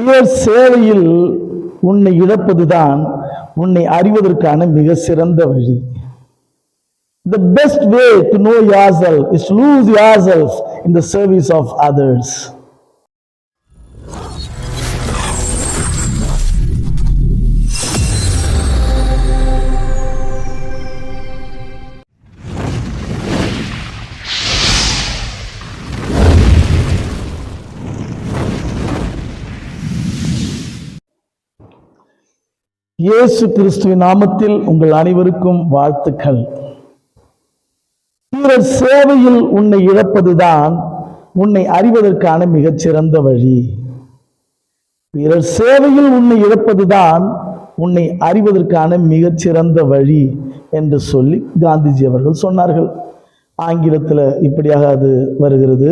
பிறர் சேவையில் உன்னை இழப்பதுதான் உன்னை அறிவதற்கான மிக சிறந்த வழி the best way to know yourself is lose yourself in the service of others இயேசு கிறிஸ்துவின் நாமத்தில் உங்கள் அனைவருக்கும் வாழ்த்துக்கள். பிறர் சேவையில் உன்னை இழப்பதுதான் உன்னை அறிவதற்கான மிகச்சிறந்த வழி. பிறர் சேவையில் உன்னை இழப்பதுதான் உன்னை அறிவதற்கான மிகச்சிறந்த வழி என்று சொல்லி காந்திஜி அவர்கள் சொன்னார்கள். ஆங்கிலத்தில் இப்படியாக அது வருகிறது.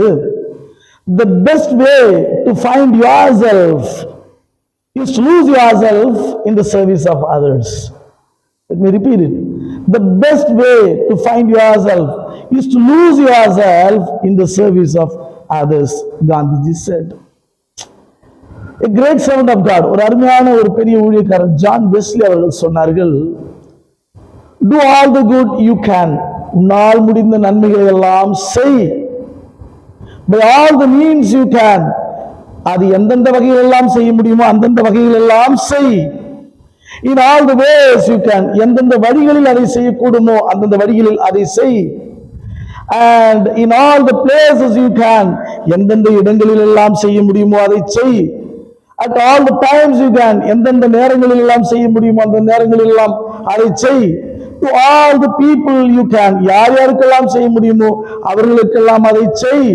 The best way to find yourself is to lose yourself in the service of others. Let me repeat it. The best way to find yourself is to lose yourself in the service of others, Gandhiji said. A great servant of God, ஒரு அருமையான ஒரு பெரிய ஊழியக்காரர் John Wesley அவர்கள் சொன்னார்கள் do all the good you can உன்னால் முடிந்த நன்மைகளை எல்லாம் செய் by all the means you can அது எந்தெந்த வகையில் எல்லாம் செய்ய முடியுமோ அந்தந்த வகையில் எல்லாம் செய். In all the ways you can எந்தெந்த வழிகளில் அதை செய்யக்கூடுமோ அந்தந்த வழிகளில் அதை செய். And in all the places you can எந்தெந்த இடங்களில் எல்லாம் செய்ய முடியுமோ அதை செய். At all the times you can எந்தெந்த நேரங்களில் எல்லாம் செய்ய முடியுமோ அந்த நேரங்களில் எல்லாம் அதை செய். To all the people you can யார் யாருக்கெல்லாம் செய்ய முடியுமோ அவர்களுக்கெல்லாம் அதை செய்.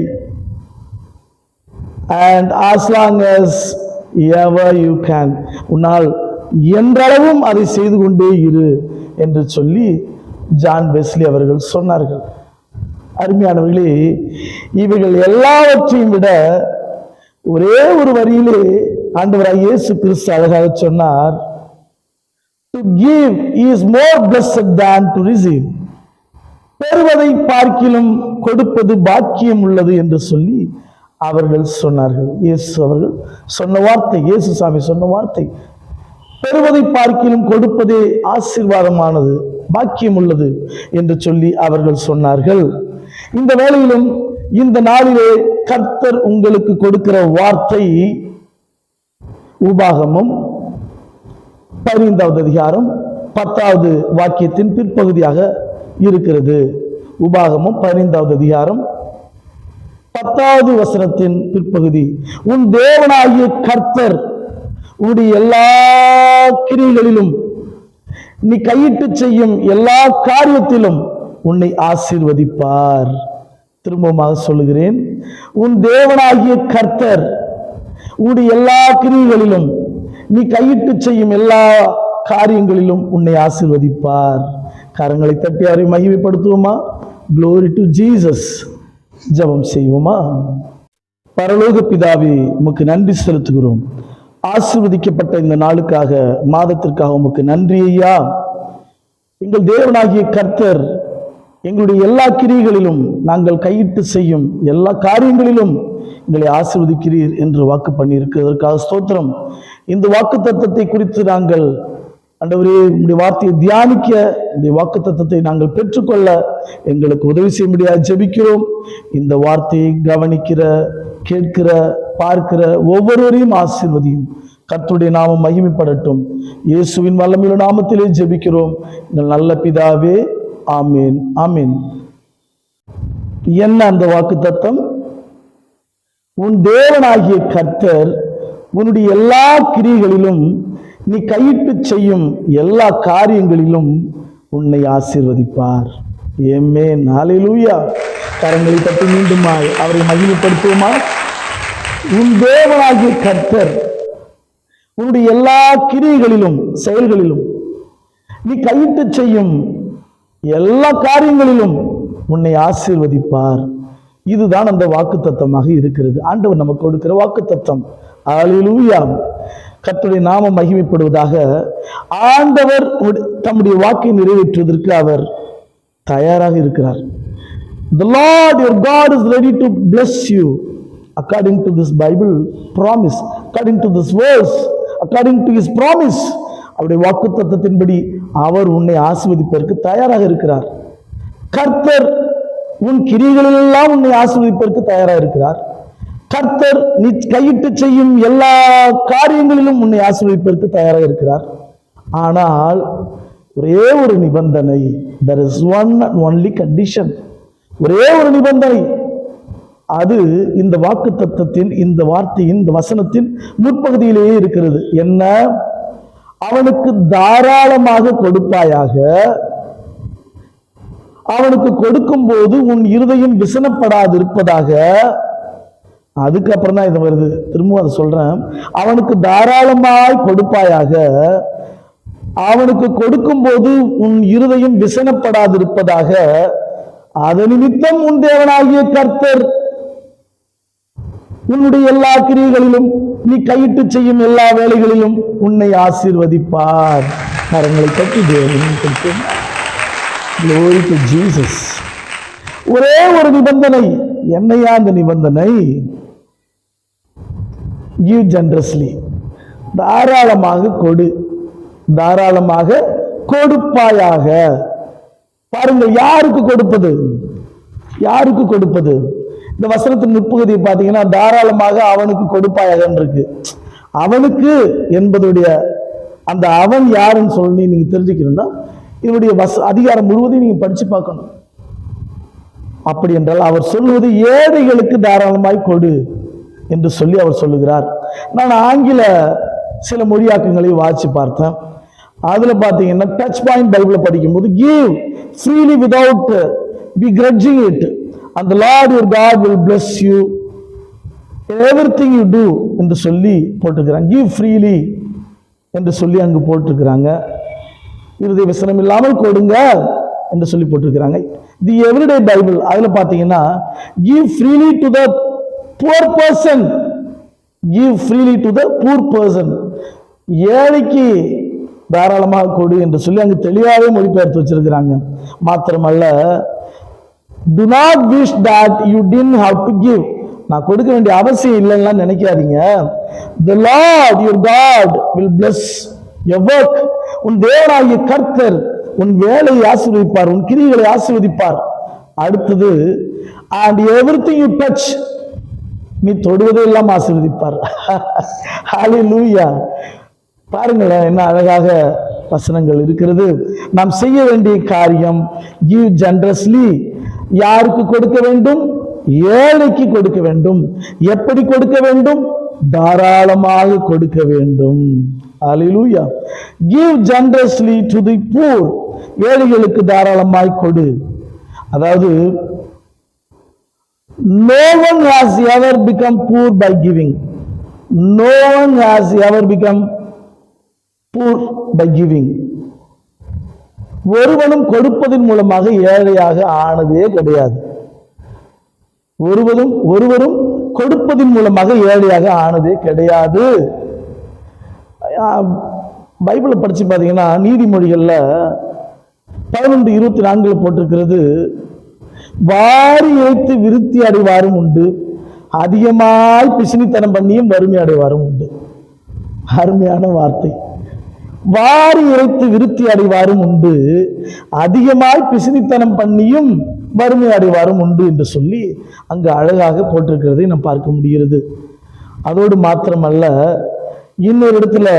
And as long as ever you can உன்னால் என்றளவும் அதை செய்து கொண்டே இரு என்று சொல்லி ஜான் பெஸ்லி அவர்கள் சொன்னார்கள். அருமையானவர்களே இவைகள் எல்லாவற்றையும் விட ஒரே ஒரு வரியிலே ஆண்டவராக இயேசு கிறிஸ்து அழகாக சொன்னார் to give is more blessed than to receive பெறுவதை பார்க்கிலும் கொடுப்பது பாக்கியம் உள்ளது என்று சொல்லி அவர்கள் சொன்னார்கள். இயேசு அவர்கள் சொன்ன வார்த்தை இயேசு சாமி சொன்ன வார்த்தை பெறுவதை பார்க்கிலும் கொடுப்பதே ஆசீர்வாதமானது பாக்கியம் உள்ளது என்று சொல்லி அவர்கள் சொன்னார்கள். இந்த வேளையிலும் இந்த நாளிலே கர்த்தர் உங்களுக்கு கொடுக்கிற வார்த்தை உபாகமும் பதினைந்தாவது அதிகாரம் பத்தாவது வாக்கியத்தின் பிற்பகுதியாக இருக்கிறது. உபாகமும் பதினைந்தாவது அதிகாரம் பத்தாவது வசனத்தின் பிற்பகுதி உன் தேவனாகிய கர்த்தர் உன்னுடைய எல்லா கிரிகளிலும் நீ கையிட்டு செய்யும் எல்லா காரியத்திலும் உன்னை ஆசீர்வதிப்பார். திரும்பமாக சொல்லுகிறேன் உன் தேவனாகிய கர்த்தர் உன்னுடைய எல்லா கிரிகளிலும் நீ கையிட்டு செய்யும் எல்லா காரியங்களிலும் உன்னை ஆசீர்வதிப்பார். கரங்களை தட்டி அவரை மகிமைப்படுத்துவோமா? க்ளோரி டு ஜீசஸ் ஜெபம் செய்வோமா? பரலோக பிதாவே உமக்கு நன்றி செலுத்துகிறோம். ஆசிர்வதிக்கப்பட்ட இந்த நாளுக்காக மாதத்திற்காக உமக்கு நன்றி ஐயா. எங்கள் தேவனாகிய கர்த்தர் எங்களுடைய எல்லா கிரிகளிலும் நாங்கள் கையிட்டு செய்யும் எல்லா காரியங்களிலும் எங்களை ஆசீர்வதிக்கிறீர் என்று வாக்கு பண்ணியிருக்கிறதற்காக ஸ்தோத்திரம். இந்த வாக்கு தத்துவத்தை குறித்து நாங்கள் அண்டவரே உங்களுடைய வார்த்தையை தியானிக்க இந்த வாக்கு தத்துவத்தை நாங்கள் பெற்றுக்கொள்ள எங்களுக்கு உதவி செய்ய முடியாது ஜெபிக்கிறோம். இந்த வார்த்தையை கவனிக்கிற கேட்கிற பார்க்கிற ஒவ்வொருவரையும் ஆசீர்வதியும். கத்துடைய நாமம் மகிமைப்படட்டும். இயேசுவின் வல்லமையுள்ள நாமத்திலே ஜெபிக்கிறோம். எங்கள் நல்ல பிதாவே ஆமீன் ஆமீன். என்ன அந்த வாக்கு தத்தம் உன் தேவனாகிய கர்த்தர் உன்னுடைய எல்லா கிரிகளிலும் நீ கையிட்டு செய்யும் எல்லா காரியங்களிலும் உன்னை ஆசீர்வதிப்பார். ஏமே நாளிலூயா கரங்களை தட்டி மீண்டுமாய் அவரை மகிழ்ப்படுத்துவோமா உன் தேவனாகிய கர்த்தர் உன்னுடைய எல்லா கிரியைகளிலும் செயல்களிலும் நீ கையிட்டு செய்யும் எல்லா காரியங்களிலும் உன்னை ஆசீர்வதிப்பார். இதுதான் அந்த வாக்கு தத்தமாக இருக்கிறது. ஆண்டவர் நமக்கு கொடுக்கிற வாக்கு தத்தம் ஆளிலூயா கத்துடைய நாமம் மகிமைப்படுவதாக ஆண்டவர் தம்முடைய வாக்கை நிறைவேற்றுவதற்கு அவர் தயாராக இருக்கிறார். The Lord your God is ready to bless you according to this Bible promise. According to this verse according to his promise அவருடைய வாக்கு தத்துவத்தின்படி அவர் உன்னை ஆசிர்வதிப்பதற்கு தயாராக இருக்கிறார். கர்த்தர் உன் கிரிகளெல்லாம் உன்னை ஆசிர்வதிப்பதற்கு தயாராக இருக்கிறார். கர்த்தர் நீ கையிட்டு செய்யும் எல்லா காரியங்களிலும் உன்னை ஆசீர்வதிப்பதற்கு தயாராக இருக்கிறார். ஆனால் ஒரே ஒரு நிபந்தனை there is one and only condition ஒரே ஒரு நிபந்தனை அது இந்த வாக்கு தத்துவத்தின் இந்த வார்த்தையின் இந்த வசனத்தின் முற்பகுதியிலேயே இருக்கிறது. என்ன? அவனுக்கு தாராளமாக கொடுப்பாயாக. அவனுக்கு கொடுக்கும் போது உன் இருதயம் விசனப்படாதிருப்பதாக. அதுக்கப்புறம் தான் இது வருது. திரும்பவும் அதை சொல்றேன். அவனுக்கு தாராளமாய் கொடுப்பாயாக. அவனுக்கு கொடுக்கும் போது உன் இருதையும் விசனப்படாதிருப்பதாக. அது நிமித்தம் உன் தேவனாகிய கர்த்தர் உன்னுடைய எல்லா கிரியைகளிலும் நீ கையிட்டு செய்யும் எல்லா வேலைகளிலும் உன்னை ஆசீர்வதிப்பார். கரங்களை தட்டி தேவன் ஜீசஸ் ஒரே ஒரு நிபந்தனை. என்னையா அந்த நிபந்தனை? கிவ் ஜென்ரஸ்லி தாராளமாக கொடு. தாராளமாக கொடுப்பாயாக. பாருங்க யாருக்கு கொடுப்பது? யாருக்கு கொடுப்பது? இந்த வசனத்தின் முற்பகுதியை பார்த்தீங்கன்னா தாராளமாக அவனுக்கு கொடுப்பாயாக இருக்கு அவனுக்கு என்பதுடைய அந்த அவன் யாருன்னு சொல்லி நீங்க தெரிஞ்சுக்கணும்னா இதனுடைய வச அதிகாரம் முழுவதையும் நீங்க படிச்சு பார்க்கணும். அப்படி என்றால் அவர் சொல்லுவது ஏழைகளுக்கு தாராளமாய் கொடு. என்று சொல்லி அவர் சொல்லுகிறார். நான் ஆங்கில சில மொழியாக்கங்களை வாசி பார்த்தேன். அதில் பார்த்தீங்கன்னா டச் பாயிண்ட் பைபிளில் படிக்கும்போது give freely without begrudging it அந்த Lord your God will bless you everything you do என்று சொல்லி போட்டிருக்கிறாங்க. கிவ் ஃப்ரீலி என்று சொல்லி அங்கு போட்டிருக்கிறாங்க. இறுதி விசனம் இல்லாமல் கொடுங்க என்று சொல்லி போட்டிருக்கிறாங்க. தி எவ்ரிடே பைபிள் அதில் பார்த்தீங்கன்னா give freely to the poor person give freely to the poor person ஏழைக்கு தாராளமாக கொடு என்று சொல்லி அங்கு தெளிவாகவே மொழிபெயர்த்து வச்சிருக்கிறாங்க. மாத்திரமல்ல do not wish that you didn't have to give நான் கொடுக்க வேண்டிய அவசியம் இல்லைன்னா நினைக்காதீங்க. The Lord your God will bless your work உன் தேவனாகிய கர்த்தர் உன் வேலையை ஆசீர்வதிப்பார் உன் கிரிகளை ஆசீர்வதிப்பார். அடுத்தது அண்ட் எவ்ரிதிங் யூ டச் நீ தொடுவதையெல்லாம் ஆசீர்வதிப்பார். லூயா பாருங்களேன் என்ன அழகாக வசனங்கள் இருக்கிறது. நாம் செய்ய வேண்டிய காரியம் கிவ் ஜென்ரஸ்லி யாருக்கு கொடுக்க வேண்டும்? ஏழைக்கு கொடுக்க வேண்டும். எப்படி கொடுக்க வேண்டும்? தாராளமாக கொடுக்க வேண்டும். அலிலூயா give generously to the poor ஏழைகளுக்கு தாராளமாய் கொடு. அதாவது no one has ever become poor by giving. No one has ever become poor by giving. ஒருவனும் கொடுப்பதன் மூலமாக ஏழையாக ஆனதே கிடையாது. ஒருவரும் ஒருவரும் கொடுப்பதன் மூலமாக ஏழையாக ஆனதே கிடையாது. பைபிளை படித்து பார்த்தீங்கன்னா நீதிமொழிகளில் பதினொன்று இருபத்தி நான்கில் போட்டிருக்கிறது. வாரி இழைத்து விருத்தி அடைவாரும் உண்டு. அதிகமாய் பிசினித்தனம் பண்ணியும் வறுமை அடைவாரும் உண்டு. அருமையான வார்த்தை. வாரி இறைத்து விருத்தி அடைவாரும் உண்டு. அதிகமாய் பிசினித்தனம் பண்ணியும் வறுமை அடைவாரும் உண்டு என்று சொல்லி அங்கு அழகாக போட்டிருக்கிறதை நாம் பார்க்க முடிகிறது. அதோடு மாத்திரமல்ல இன்னொரு இடத்துல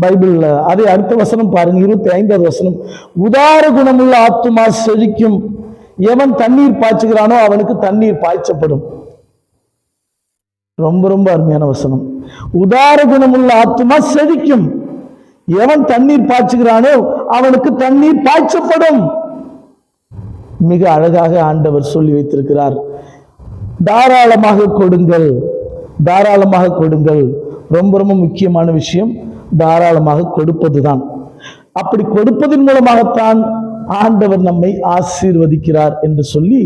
பைபிளில் அதை அடுத்த வசனம் பாருங்க இருபத்தி ஐந்தாவது வசனம். உதார குணமுள்ள ஆத்துமா செழிக்கும் எவன் தண்ணீர் பாய்ச்சுகிறானோ அவனுக்கு தண்ணீர் பாய்ச்சப்படும். ரொம்ப ரொம்ப அருமையான வசனம். உதார குணமுள்ள ஆத்துமா செழிக்கும். எவன் தண்ணீர் பாய்ச்சுகிறானோ அவனுக்கு தண்ணீர் பாய்ச்சப்படும். மிக அழகாக ஆண்டவர் சொல்லி வைத்திருக்கிறார். தாராளமாக கொடுங்கள். தாராளமாக கொடுங்கள். ரொம்ப ரொம்ப முக்கியமான விஷயம். தாராளமாக கொடுப்பதுதான். அப்படி கொடுப்பதன் மூலமாகத்தான் ஆண்டவர் நம்மை ஆசீர்வதிக்கிறார் என்று சொல்லி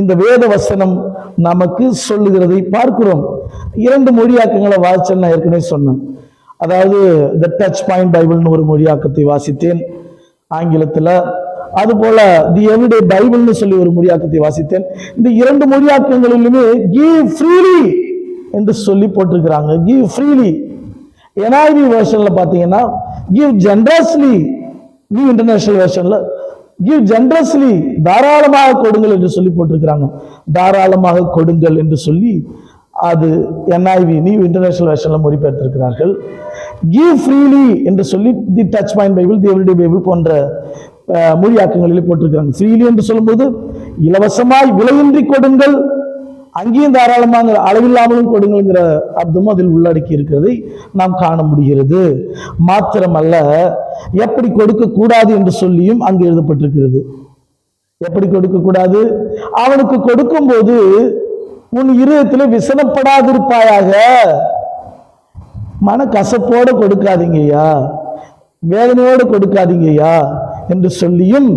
இந்த வேத வசனம் நமக்கு சொல்லுகிறதை பார்க்கிறோம். இரண்டு மொழியாக்கங்களை வாசிச்சேன் நான் ஏற்கனவே சொன்னேன். அதாவது த டச் பாயிண்ட் பைபிள்னு ஒரு மொழியாக்கத்தை வாசித்தேன் ஆங்கிலத்தில். அதுபோல தி எவ்ரிடே பைபிள்னு சொல்லி ஒரு மொழியாக்கத்தை வாசித்தேன். இந்த இரண்டு மொழியாக்கங்களிலுமே கிவ் ஃப்ரீலி என்று சொல்லி போட்டிருக்கிறாங்க. கிவ் ஃப்ரீலி என்ஐவி வேர்ஷனில் பார்த்தீங்கன்னா கிவ் ஜென்ரஸ்லி நியூ இன்டர்நேஷனல் வேர்ஷனில் கிவ் ஜென்ரஸ்லி தாராளமாக கொடுங்கள் என்று சொல்லி போட்டிருக்கிறாங்க. தாராளமாக கொடுங்கள் என்று சொல்லி அது என்ஐவி நியூ இன்டர்நேஷனல் வெர்ஷன்ல மொழிபெயர்த்திருக்கிறார்கள். கிவ் ஃப்ரீலி என்று சொல்லி the touch mind Bible the everyday Bible போன்ற மொழியாக்கங்களில் மொழியாக்கங்களிலே போட்டிருக்கிறாங்க. ஃப்ரீலி என்று சொல்லும்போது இலவசமாய் விலையின்றி கொடுங்கள். அங்கேயும் தாராளமாக அளவில்லாமலும் கொடுங்கிற அர்த்தமும் அதில் உள்ளடக்கி இருக்கிறதை நாம் காண முடிகிறது. மாத்திரமல்ல எப்படி கொடுக்க கூடாது என்று சொல்லியும் அங்கு எழுதப்பட்டிருக்கிறது. எப்படி கொடுக்க கூடாது? அவனுக்கு கொடுக்கும்போது உன் இருதயத்தில் விசனப்படாதிருப்பாயாக. மன கசப்போட கொடுக்காதீங்கய்யா. வேதனையோடு கொடுக்காதீங்கய்யா என்று சொல்லியும்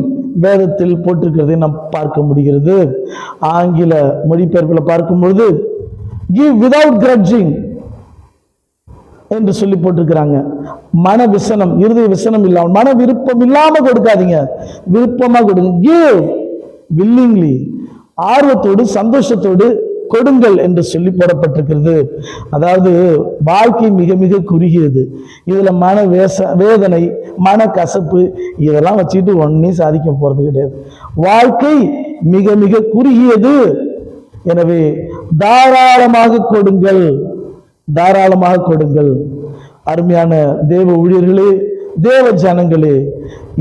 வேதத்தில் போட்டிருக்கிறதை நாம் பார்க்க முடிகிறது. ஆங்கில மொழிபெயர்ப்பில் பார்க்கும்பொழுது கிவ் விதவுட் கிரட்ஜிங் என்று சொல்லி போட்டிருக்கிறாங்க. மன விசனம் இருதய விசனம் இல்லாமல் மன விருப்பம் இல்லாமல் கொடுக்காதீங்க. விருப்பமாக கொடுங்க. கிவ் வில்லிங்லி ஆர்வத்தோடு சந்தோஷத்தோடு கொடுங்கள் என்று சொல்லி போடப்பட்டிருக்கிறது. அதாவது வாழ்க்கை மிக மிக குறுகியது. இதில் மன வேச வேதனை மன கசப்பு இதெல்லாம் வச்சுக்கிட்டு ஒன்னையும் சாதிக்க போகிறது கிடையாது. வாழ்க்கை மிக மிக குறுகியது. எனவே தாராளமாக கொடுங்கள். தாராளமாக கொடுங்கள். அருமையான தேவ ஊழியர்களே தேவ ஜனங்களே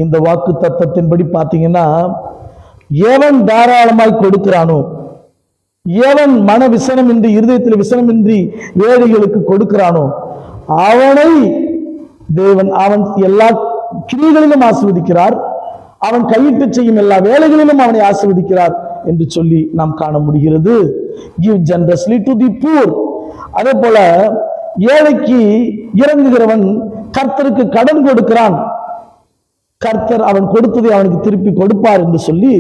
இந்த வாக்கு தத்தத்தின்படி பார்த்தீங்கன்னா எவன் தாராளமாய் கொடுக்கிறானோ எவன் மன விசனமின்றி இருதயத்தில் விசனமின்றி ஏழைகளுக்கு கொடுக்கிறானோ அவனை தேவன் அவன் எல்லா கிரிகளிலும் ஆசிர்வதிக்கிறார். அவன் கையிட்டு செய்யும் எல்லா வேலைகளிலும் அவனை ஆசீர்வதிக்கிறார் என்று சொல்லி நாம் காண முடிகிறது. Give generously to the poor அதே போல ஏழைக்கு இறங்குகிறவன் கர்த்தருக்கு கடன் கொடுக்கிறான். கர்த்தர் அவன் கொடுத்ததை அவனுக்கு திருப்பி கொடுப்பார் என்று சொல்லி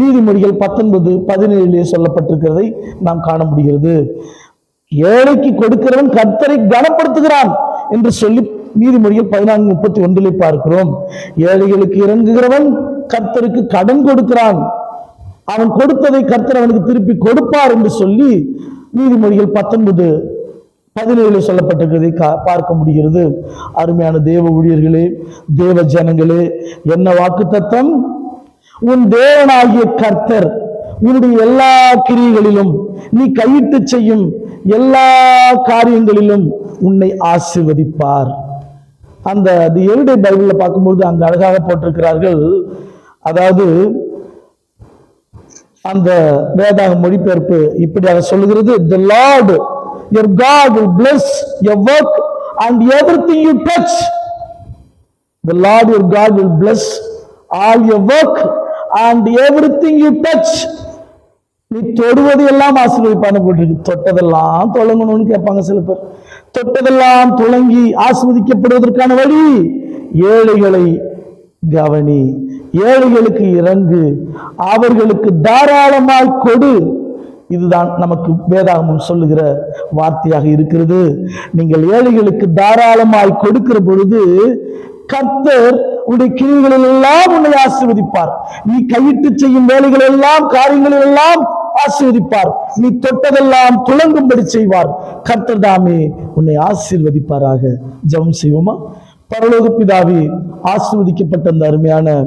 நீதிமொழிகள் பத்தொன்பது பதினேழிலே சொல்லப்பட்டிருக்கிறதை நாம் காண முடிகிறது. ஏழைக்கு கொடுக்கிறவன் கர்த்தரை கனப்படுத்துகிறான் என்று சொல்லி நீதிமொழிகள் பதினான்கு முப்பத்தி ஒன்றிலே பார்க்கிறோம். ஏழைகளுக்கு இறங்குகிறவன் கர்த்தருக்கு கடன் கொடுக்கிறான். அவன் கொடுத்ததை கர்த்தர் அவனுக்கு திருப்பி கொடுப்பார் என்று சொல்லி நீதிமொழிகள் பத்தொன்பது பதினேழு சொல்லப்பட்டிருக்கிறதை கா- பார்க்க முடிகிறது. அருமையான தேவ ஊழியர்களே தேவ ஜனங்களே என்ன வாக்கு உன் தேவனாகிய கர்த்தர் உன்னுடைய எல்லா கிரியைகளிலும் நீ கையிட்டு செய்யும் எல்லா காரியங்களிலும் உன்னை ஆசிர்வதிப்பார். அந்த தி எவ்ரிடே பைபிளில் பார்க்கும்பொழுது அங்கே அழகாக போட்டிருக்கிறார்கள். அதாவது அந்த வேதாக மொழிபெயர்ப்பு இப்படியாக சொல்லுகிறது. The lord your god will bless your work and everything you touch. The lord your god will bless all your work and everything you touch. நீ தொடுவது எல்லாம் ஆசீர்வதிப்பான்னு போட்டிருக்கு. தொட்டதெல்லாம் தொடங்கணும்னு கேட்பாங்க சில பேர். தொட்டதெல்லாம் துளங்கி ஆஸ்வதிக்கப்படுவதற்கான வழி ஏழைகளை கவனி. ஏழைகளுக்கு இறங்கு. அவர்களுக்கு தாராளமாய் கொடு. இதுதான் நமக்கு வேதாகமம் சொல்லுகிற வார்த்தையாக இருக்கிறது. நீங்கள் ஏழைகளுக்கு தாராளமாய் கொடுக்கிற பொழுது கர்த்தர் உடைய கிரிகளில் எல்லாம் உன்னை ஆசிர்வதிப்பார் நீ கையிட்டு செய்யும் வேலைகள் எல்லாம் காரியங்களில் எல்லாம் ஆசீர்வதிப்பார். நீ தொட்டதெல்லாம் துளங்கும்படி செய்வார். கர்த்தர் தாமே உன்னை ஆசீர்வதிப்பாராக. ஜெபம் செய்வோமா? பரலோக பிதாவே ஆசீர்வதிக்கப்பட்ட அந்த அருமையான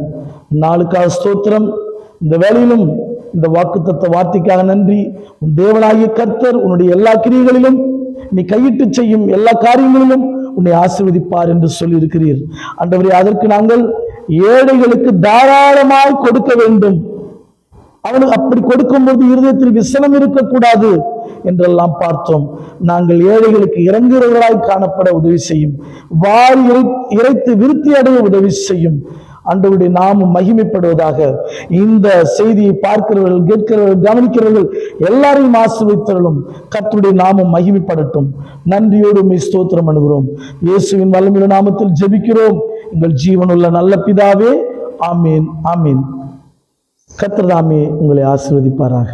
நாளுக்காக ஸ்தோத்திரம். இந்த வேலையிலும் இந்த வாக்குத்தத்த வார்த்தைக்காக நன்றி. உன் தேவனாகிய கர்த்தர் உன்னுடைய எல்லா கிரியைகளிலும் நீ கையிட்டு செய்யும் எல்லா காரியங்களிலும் உன்னை ஆசீர்வதிப்பார் என்று சொல்லியிருக்கிறீர். ஆண்டவரே அதற்கு நாங்கள் ஏழைகளுக்கு தாராளமாய் கொடுக்க வேண்டும். அவனுக்கு அப்படி கொடுக்கும்போது இருதயத்தில் விசனம் இருக்கக்கூடாது என்றெல்லாம் பார்த்தோம். நாங்கள் ஏழைகளுக்கு இறங்குகிறவர்களாய் காணப்பட உதவி செய்யும். வாரி இறை இறைத்து விருத்தி அடைய உதவி செய்யும். ஆண்டவருடைய நாமம் மகிமைப்படுவதாக. இந்த செய்தியை பார்க்கிறவர்கள் கேட்கிறவர்கள் கவனிக்கிறவர்கள் எல்லாரையும் ஆசிர்வதித்தவர்களும் கத்துடைய நாமம் மகிமைப்படட்டும். நன்றியோடு உம்மை ஸ்தோத்திரம் அணுகிறோம் இயேசுவின் வல்லமுள்ள நாமத்தில் ஜெபிக்கிறோம். எங்கள் ஜீவனுள்ள நல்ல பிதாவே ஆமீன் ஆமீன். கத்திரதாமே உங்களை ஆசிர்வதிப்பாராக.